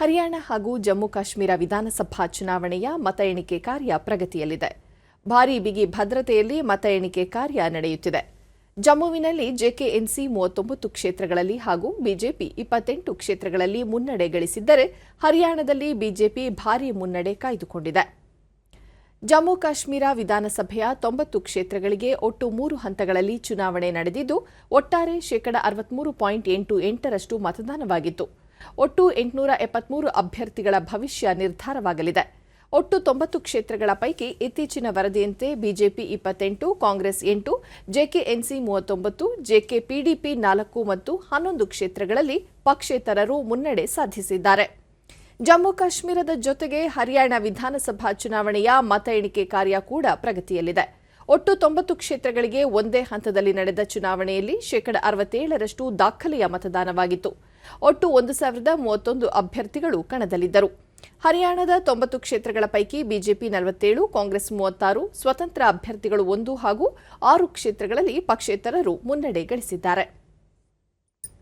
ಹರಿಯಾಣ ಹಾಗೂ ಜಮ್ಮು ಕಾಶ್ಮೀರ ವಿಧಾನಸಭಾ ಚುನಾವಣೆಯ ಮತ ಎಣಿಕೆ ಕಾರ್ಯ ಪ್ರಗತಿಯಲ್ಲಿದೆ. ಭಾರೀ ಬಿಗಿ ಭದ್ರತೆಯಲ್ಲಿ ಮತ ಎಣಿಕೆ ಕಾರ್ಯ ನಡೆಯುತ್ತಿದೆ. ಜಮ್ಮುವಿನಲ್ಲಿ ಜೆಕೆಎನ್ಸಿ ಮೂವತ್ತೊಂಬತ್ತು ಕ್ಷೇತ್ರಗಳಲ್ಲಿ ಹಾಗೂ ಬಿಜೆಪಿ ಇಪ್ಪತ್ತೆಂಟು ಕ್ಷೇತ್ರಗಳಲ್ಲಿ ಮುನ್ನಡೆ ಗಳಿಸಿದ್ದರೆ ಹರಿಯಾಣದಲ್ಲಿ ಬಿಜೆಪಿ ಭಾರೀ ಮುನ್ನಡೆ ಕಾಯ್ದುಕೊಂಡಿದೆ. ಜಮ್ಮು ಕಾಶ್ಮೀರ ವಿಧಾನಸಭೆಯ ತೊಂಬತ್ತು ಕ್ಷೇತ್ರಗಳಿಗೆ ಒಟ್ಟು ಮೂರು ಹಂತಗಳಲ್ಲಿ ಚುನಾವಣೆ ನಡೆದಿದ್ದು, ಒಟ್ಟಾರೆ ಶೇಕಡ ಅರವತ್ಮೂರು ಪಾಯಿಂಟ್ ಎಂಟು ಎಂಟರಷ್ಟು ಮತದಾನವಾಗಿತ್ತು. ಒಟ್ಟು ಎಂಟುನೂರ ಎಪ್ಪತ್ಮೂರು ಅಭ್ಯರ್ಥಿಗಳ ಭವಿಷ್ಯ ನಿರ್ಧಾರವಾಗಲಿದೆ. ಒಟ್ಟು ತೊಂಬತ್ತು ಕ್ಷೇತ್ರಗಳ ಪೈಕಿ ಇತ್ತೀಚಿನ ವರದಿಯಂತೆ ಬಿಜೆಪಿ ಇಪ್ಪತ್ತೆಂಟು, ಕಾಂಗ್ರೆಸ್ ಎಂಟು, ಜೆಕೆಎನ್ಸಿ ಮೂವತ್ತೊಂಬತ್ತು, ಜೆಕೆಪಿಡಿಪಿ ನಾಲ್ಕು ಮತ್ತು ಹನ್ನೊಂದು ಕ್ಷೇತ್ರಗಳಲ್ಲಿ ಪಕ್ಷೇತರರು ಮುನ್ನಡೆ ಸಾಧಿಸಿದ್ದಾರೆ. ಜಮ್ಮು ಕಾಶ್ಮೀರದ ಜೊತೆಗೆ ಹರಿಯಾಣ ವಿಧಾನಸಭಾ ಚುನಾವಣೆಯ ಮತ ಎಣಿಕೆ ಕಾರ್ಯ ಕೂಡ ಪ್ರಗತಿಯಲ್ಲಿದೆ. ಒಟ್ಟು ತೊಂಬತ್ತು ಕ್ಷೇತ್ರಗಳಿಗೆ ಒಂದೇ ಹಂತದಲ್ಲಿ ನಡೆದ ಚುನಾವಣೆಯಲ್ಲಿ ಶೇಕಡ ಅರವತ್ತೇಳರಷ್ಟು ದಾಖಲೆಯ ಮತದಾನವಾಗಿತ್ತು. ಒಟ್ಟು ಒಂದು ಸಾವಿರದ ಮೂವತ್ತೊಂದು ಅಭ್ಯರ್ಥಿಗಳು ಕಣದಲ್ಲಿದ್ದರು. ಹರಿಯಾಣದ ತೊಂಬತ್ತು ಕ್ಷೇತ್ರಗಳ ಪೈಕಿ ಬಿಜೆಪಿ ನಲವತ್ತೇಳು, ಕಾಂಗ್ರೆಸ್ ಮೂವತ್ತಾರು, ಸ್ವತಂತ್ರ ಅಭ್ಯರ್ಥಿಗಳು ಒಂದು ಹಾಗೂ ಆರು ಕ್ಷೇತ್ರಗಳಲ್ಲಿ ಪಕ್ಷೇತರರು ಮುನ್ನಡೆ ಗಳಿಸಿದ್ದಾರೆ.